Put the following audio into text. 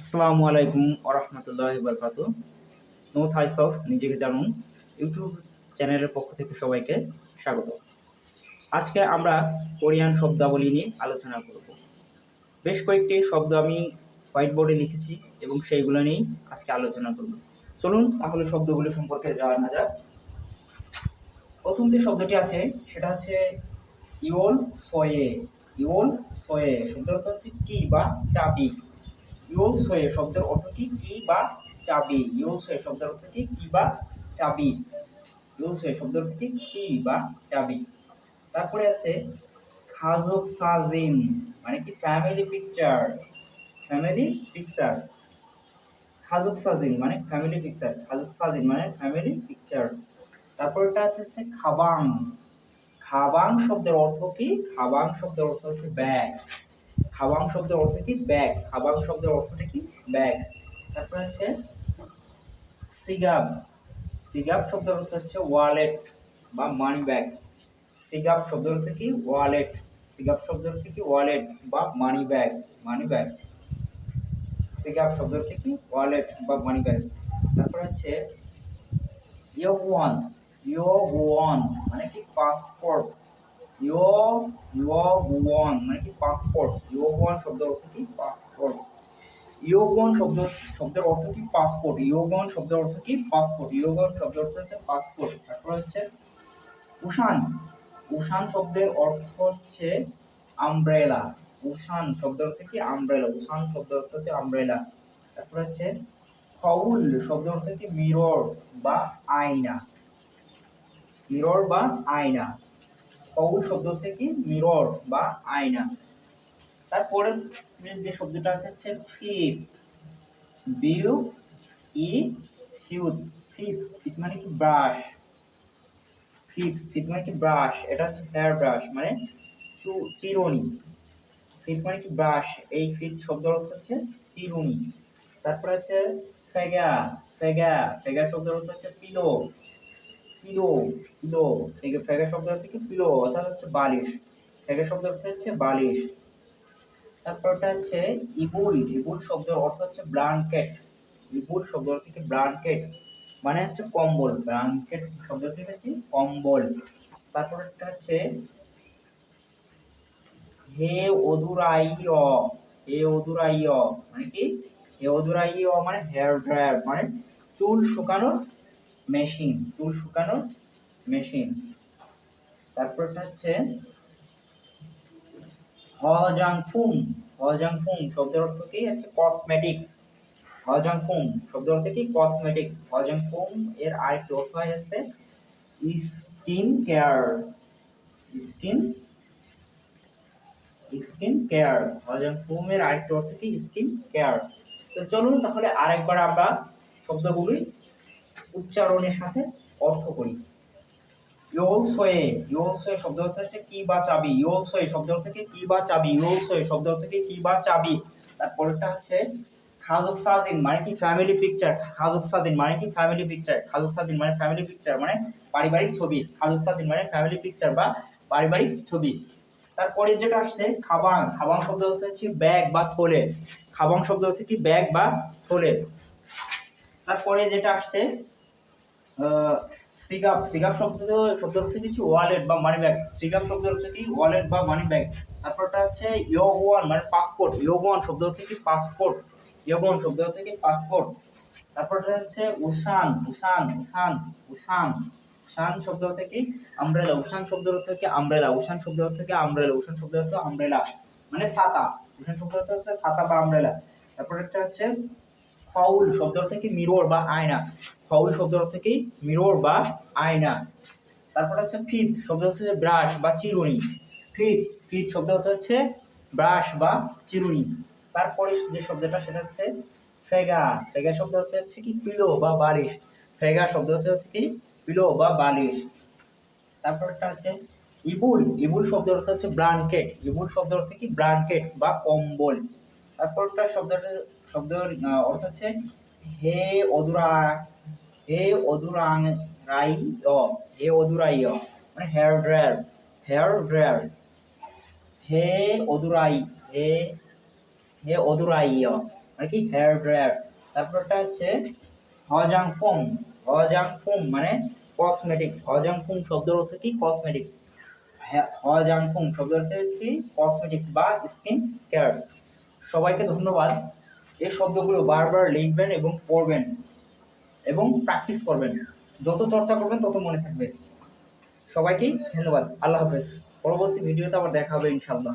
আসসালামু আলাইকুম আরহামতুল্লাহ বরকাত নো থাইস অফ নিজেকে জানুন। ইউটিউব চ্যানেলের পক্ষ থেকে সবাইকে স্বাগত। আজকে আমরা কোরিয়ান শব্দাবলী নিয়ে আলোচনা করব। বেশ কয়েকটি শব্দ আমি হোয়াইট বোর্ডে লিখেছি এবং সেইগুলো নিয়েই আজকে আলোচনা করব। চলুন তাহলে শব্দগুলো সম্পর্কে জানা যাক। প্রথম যে শব্দটি আছে, সেটা হচ্ছে ইওল সয়ে। ইওল সয়ে অর্থ হচ্ছে কি বা চাবি। ইউল সোয়ে শব্দের অর্থ কি কি বা চাবি? ইউল সোয়ে শব্দের অর্থ কি কি বা চাবি? ইউল সোয়ে শব্দের অর্থ কি কি বা চাবি? তারপরে আছে খাজক সাজিন মানে কি? Family picture family picture. খাজক সাজিন মানে ফ্যামিলি পিকচার। খাজক সাজিন মানে ফ্যামিলি পিকচার। তারপরটা হচ্ছে খাবাং। খাবাং শব্দের অর্থ কি? খাবাং শব্দের অর্থ হচ্ছে ব্যাগ। খাবাং শব্দের অর্থ কি? ব্যাগ। খাবাং শব্দের অর্থটা কি? ব্যাগ। তারপর হচ্ছে সিগাব। সিগাব শব্দের অর্থ হচ্ছে ওয়ালেট বা মানি ব্যাগ সিগাব শব্দের অর্থ কি? ওয়ালেট। সিগাব শব্দের অর্থ কি? ওয়ালেট বা মানি ব্যাগ মানি ব্যাগ সিগাব শব্দের অর্থ কি? ওয়ালেট বা মানি ব্যাগ তারপর হচ্ছে ইয়োগুয়ান ইয়োগুয়ান মানে কি? পাসপোর্ট ইয়ো ইয়োগুয়ান মানে কি পাসপোর্ট ইয়োগুয়ান শব্দের অর্থ কি পাসপোর্ট ইয়োগুয়ান শব্দ শব্দের অর্থ কি পাসপোর্ট ইয়োগুয়ান শব্দের অর্থ কি পাসপোর্ট ইয়োগুয়ান শব্দের অর্থ হচ্ছে পাসপোর্ট তারপর হচ্ছে উষান উষান শব্দের অর্থ হচ্ছে আমব্রেলা উষান শব্দের অর্থ কি আমব্রেলা উষান শব্দের অর্থ হচ্ছে আমব্রেলা তারপর হচ্ছে ফাউল শব্দের অর্থ কি মিরর বা আয়না মিরর বা আয়না ফাউল শব্দ থেকে মিরর বা আয়না। তারপরে যে শব্দটা আছে, হচ্ছে ফিট বিউ ই সিউদ। ফিট ফিট মানে কি ব্রাশ? ফিট ফিট মানে কি ব্রাশ? এটা হচ্ছে হেয়ার ব্রাশ মানে চিরুনি। ফিট মানে কি ব্রাশ? এই ফিট শব্দ অর্থ হচ্ছে চিরুনি। তারপরে হচ্ছে ফেগা ফেগা। ফেগা অর্থ হচ্ছে পিলো। পিলো। পিলো ফেগা ফেগা শব্দের অর্থ কি পিলো অর্থাৎ হচ্ছে বালিশ। শব্দের অর্থ হচ্ছে বালিশ। তারপরটা হচ্ছে ইবুল ইবুল শব্দের অর্থ হচ্ছে ব্ল্যাঙ্কেট ইবুল শব্দের অর্থ কি ব্ল্যাঙ্কেট মানে হচ্ছে কম্বল। ব্ল্যাঙ্কেট শব্দ থেকে হচ্ছে কম্বল। তারপরটা হচ্ছে হে অদুরাইয় হে অদুরাইয় মানে কি? হে অদুরাইয় মানে হেয়ার ড্রায়ার মানে চুল শুকানোর মেশিন চুল শুকানোর মেশিন। তারপরটা হচ্ছে হজাংফুং। হজাংফুং শব্দের অর্থ কি? হচ্ছে কসমেটিক্স হজাংফুং শব্দের অর্থ কি? কসমেটিক্স হজাংফুং এর আরেকটি অর্থ হয় হচ্ছে skin care skin skin care হজাংফুং এর আরেকটি অর্থ কি? স্কিন কেয়ার তো চলুন তাহলে আরেকবার আমরা শব্দগুলি উচ্চারণের সাথে অর্থ করি। ইয়োল সোয়ে ইয়োল সোয়ে শব্দ অর্থ হচ্ছে কি বা চাবি। ইয়োল সোয়ে শব্দ অর্থ কি কি বা চাবি। ইয়োল সোয়ে শব্দ অর্থ কি কি বা চাবি। তারপরটা হচ্ছে খাজুক সাজিন মানে কি ফ্যামিলি পিকচার খাজুক সাজিন মানে কি ফ্যামিলি পিকচার খাজুক সাজিন মানে ফ্যামিলি পিকচার মানে পারিবারিক ছবি। খাজুক সাজিন মানে ফ্যামিলি পিকচার বা পারিবারিক ছবি। তারপরে যেটা আসছে, খাবাং। খাবাং শব্দ অর্থ হচ্ছে ব্যাগ বা থলে। খাবাং শব্দ হচ্ছে কি ব্যাগ বা থলে। তারপরে যেটা আসছে সিগাপ সিগাপ শব্দ শব্দ হচ্ছে কিছু ওয়ালেট বা মানি ব্যাগ সিগাপ শব্দ হচ্ছে কি? ওয়ালেট বা মানি ব্যাগ তারপরটা হচ্ছে ইয়োগওয়ান মানে পাসপোর্ট ইয়োগওয়ান শব্দ হচ্ছে কি? পাসপোর্ট ইয়োগওয়ান শব্দ হচ্ছে কি? পাসপোর্ট তারপরটা হচ্ছে উসান উসান উসান উসান উসান শব্দ হচ্ছে কি? আমব্রেলা উসান শব্দ হচ্ছে কি? আমব্রেলা উসান শব্দ হচ্ছে কি? আমব্রেলা উসান শব্দ হচ্ছে আমব্রেলা মানে ছাতা। উসান শব্দ হচ্ছে ছাতা বা আমব্রেলা তারপর একটা হচ্ছে ফাউল শব্দ অর্থ কি মিরর বা আয়না। ফাউল শব্দ কি মিরর বা আয়না। তারপর হচ্ছে ফিট শব্দ হচ্ছে ব্রাশ বা চিরুনি। ফিট ফিট শব্দ হচ্ছে ব্রাশ বা চিরুনি। তারপরে যে শব্দটা, সেটা হচ্ছে ফেগা। ফেগা শব্দ অর্থ হচ্ছে কি পিলো বা বালিশ। ফেগা শব্দ অর্থ হচ্ছে কি পিলো বা বালিশ। তারপরটা হচ্ছে ইবুল। ইবুল শব্দ অর্থ হচ্ছে ব্ল্যাঙ্কেট ইবুল শব্দ অর্থ কি ব্ল্যাঙ্কেট বা কম্বল। তারপরটা শব্দটা শব্দের অর্থ হচ্ছে হে অদুরা, হে অদুরাং রাই হে অদুরাই মানে হেয়ার ড্রায়ার হেয়ার ড্রায়ার, হে অদুরাই, হে হে অদুরাই মানে কি? Hair dryer. তারপরটা হচ্ছে হজাং ফোম হজাং ফোম মানে কসমেটিক্স হজাং ফোম শব্দের অর্থ কি? কসমেটিক্স হজাং ফোম শব্দের অর্থ হচ্ছে কসমেটিক্স বা স্কিন কেয়ার সবাইকে ধন্যবাদ। এই শব্দগুলো বারবার লিখবেন এবং পড়বেন এবং প্র্যাকটিস করবেন। যত চর্চা করবেন তত মনে থাকবে। সবাইকেই ধন্যবাদ। আল্লাহ হাফেজ। পরবর্তী ভিডিওতে আবার দেখা হবে ইনশাল্লাহ